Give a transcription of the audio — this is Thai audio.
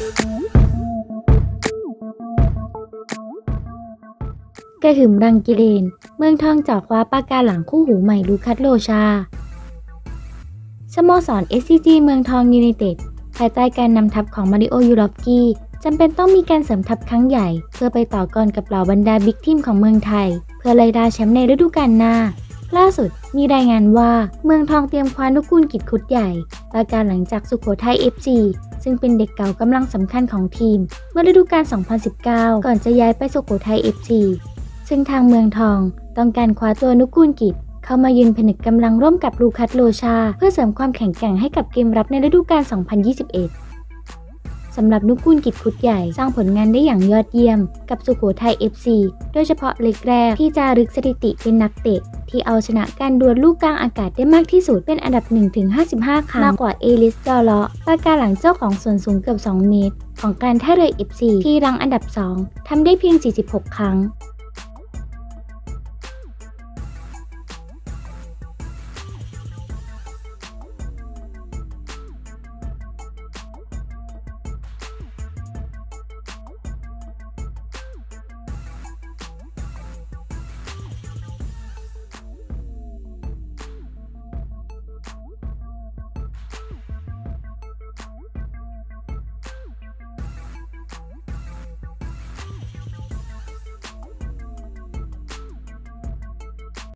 กระหึ่มรังกิเลน เมืองทองจ่อคว้าปากกาหลังคู่หูใหม่ลูคัสโลชา สโมสร SCG เมืองทองยูไนเต็ดภายใต้การนำทัพของมาริโอยูรอฟกี้จำเป็นต้องมีการเสริมทัพครั้งใหญ่ เพื่อไปต่อกรกับเหล่าบรรดาบิ๊กทีมของเมืองไทย เพื่อไล่ดาแชมป์ในฤดูกาลหน้า ล่าสุดมีรายงานว่าเมืองทองเตรียมคว้านุกูลกิจคุดใหญ่ ปราการหลังจากสุโขทัย FC ซึ่งเป็นเด็กเก่ากำลังสำคัญของทีม เมื่อฤดูกาล 2019 ก่อนจะย้ายไปสุโขทัย FC ซึ่งทางเมืองทองต้องการคว้าตัวนุกูลกิจเข้ามายืนผนึกกำลังร่วมกับลูคัสโลชา เพื่อเสริมความแข็งแกร่งให้กับเกมรับในฤดูกาล 2021 สำหรับนุกูลกิจคุดใหญ่สร้างผลงานได้อย่างยอดเยี่ยม กับสุโขทัย FC โดยเฉพาะเล็กแรกที่จะรึกสถิติเป็นนักเตะ ที่เอาชนะการดวลลูกกลางอากาศได้มากที่สุดเป็นอันดับ 1-55 ครั้ง มากกว่าเอลิสจอเลาะปาการหลังเจ้าของส่วนสูงเกือบ 2 เมตร ของการท่าเรือ FC ที่รังอันดับ 2ทำได้เพียง 46 ครั้ง